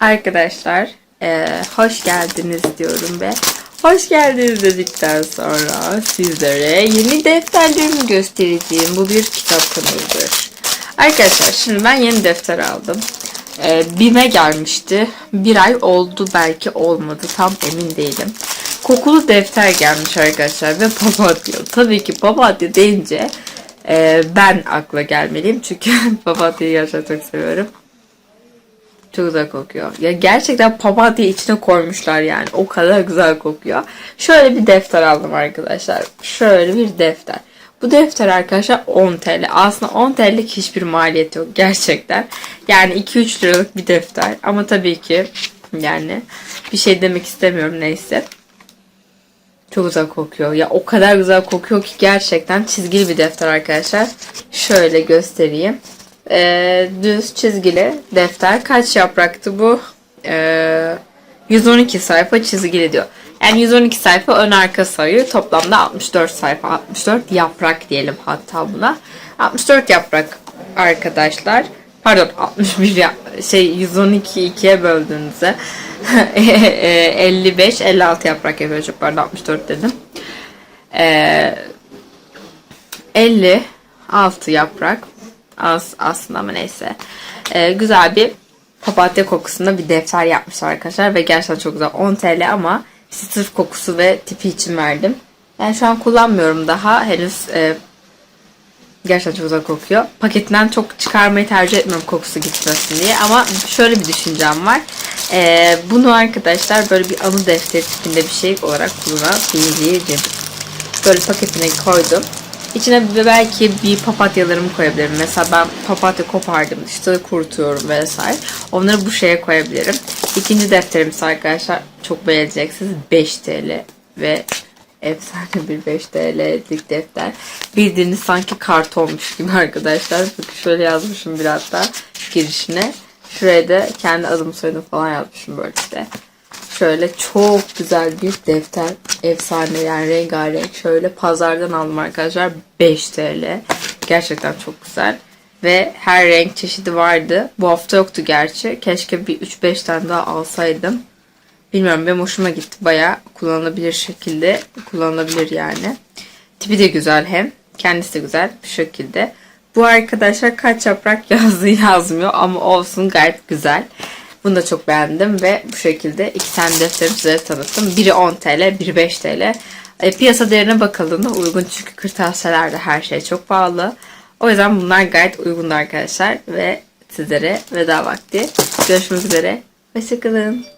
Arkadaşlar eee, hoş geldiniz diyorum ve hoş geldiniz dedikten sonra sizlere yeni defterlerimi göstereceğim. Bu bir kitap kanalıdır. Arkadaşlar şimdi ben yeni defter aldım. Eee BİM'e gelmişti. Bir ay oldu belki olmadı tam emin değilim. Kokulu defter gelmiş arkadaşlar ve papatya. Tabii ki papatya deyince eee, ben akla gelmeliyim çünkü papatyayı gerçekten çok seviyorum. Çok güzel kokuyor. Ya gerçekten papatya içine koymuşlar yani. O kadar güzel kokuyor. Şöyle bir defter aldım arkadaşlar. Şöyle bir defter. Bu defter arkadaşlar 10 TL. Aslında 10 TL'lik hiçbir maliyeti yok gerçekten. Yani 2-3 liralık bir defter. Ama tabii ki yani bir şey demek istemiyorum neyse. Çok güzel kokuyor. Ya o kadar güzel kokuyor ki gerçekten çizgili bir defter arkadaşlar. Şöyle göstereyim. Ee, düz çizgili defter. Kaç yapraktı bu? Ee, 112 sayfa çizgili diyor. Yani 112 sayfa ön arka sayı. Toplamda 64 sayfa. 64 yaprak diyelim hatta buna. 64 yaprak arkadaşlar. Pardon 61 ya şey 112 ikiye böldüğünüzde 55 56 yaprak yapıyor. Çok pardon 64 dedim. Ee, 56 yaprak az aslında ama neyse. Ee, güzel bir papatya kokusunda bir defter yapmışlar arkadaşlar ve gerçekten çok güzel. 10 TL ama sırf kokusu ve tipi için verdim. Yani şu an kullanmıyorum daha. Henüz e, gerçekten çok güzel kokuyor. Paketinden çok çıkarmayı tercih etmiyorum kokusu gitmesin diye. Ama şöyle bir düşüncem var. Ee, bunu arkadaşlar böyle bir anı defteri tipinde bir şey olarak kullanabilirim. Böyle paketine koydum. İçine belki bir papatyalarımı koyabilirim. Mesela ben papatya kopardım. işte kurutuyorum vesaire. Onları bu şeye koyabilirim. İkinci defterimiz arkadaşlar çok beğeneceksiniz. 5 TL ve efsane bir 5 TL'lik defter. Bildiğiniz sanki kartonmuş gibi arkadaşlar. Bakın şöyle yazmışım bir hatta girişine. Şuraya da kendi adım soyadım falan yazmışım böyle işte. Şöyle çok güzel bir defter. Efsane yani rengarenk. Şöyle pazardan aldım arkadaşlar. 5 TL. Gerçekten çok güzel. Ve her renk çeşidi vardı. Bu hafta yoktu gerçi. Keşke bir 3-5 tane daha alsaydım. Bilmiyorum benim hoşuma gitti. Baya kullanılabilir şekilde. Kullanılabilir yani. Tipi de güzel hem. Kendisi de güzel bir şekilde. Bu arkadaşlar kaç yaprak yazdığı yazmıyor ama olsun gayet güzel. Bunu da çok beğendim ve bu şekilde iki tane defterimi size tanıttım. Biri 10 TL, biri 5 TL. E, piyasa değerine bakıldığında uygun çünkü kırtasiyelerde her şey çok pahalı. O yüzden bunlar gayet uygun arkadaşlar ve sizlere veda vakti. Görüşmek üzere. Hoşçakalın.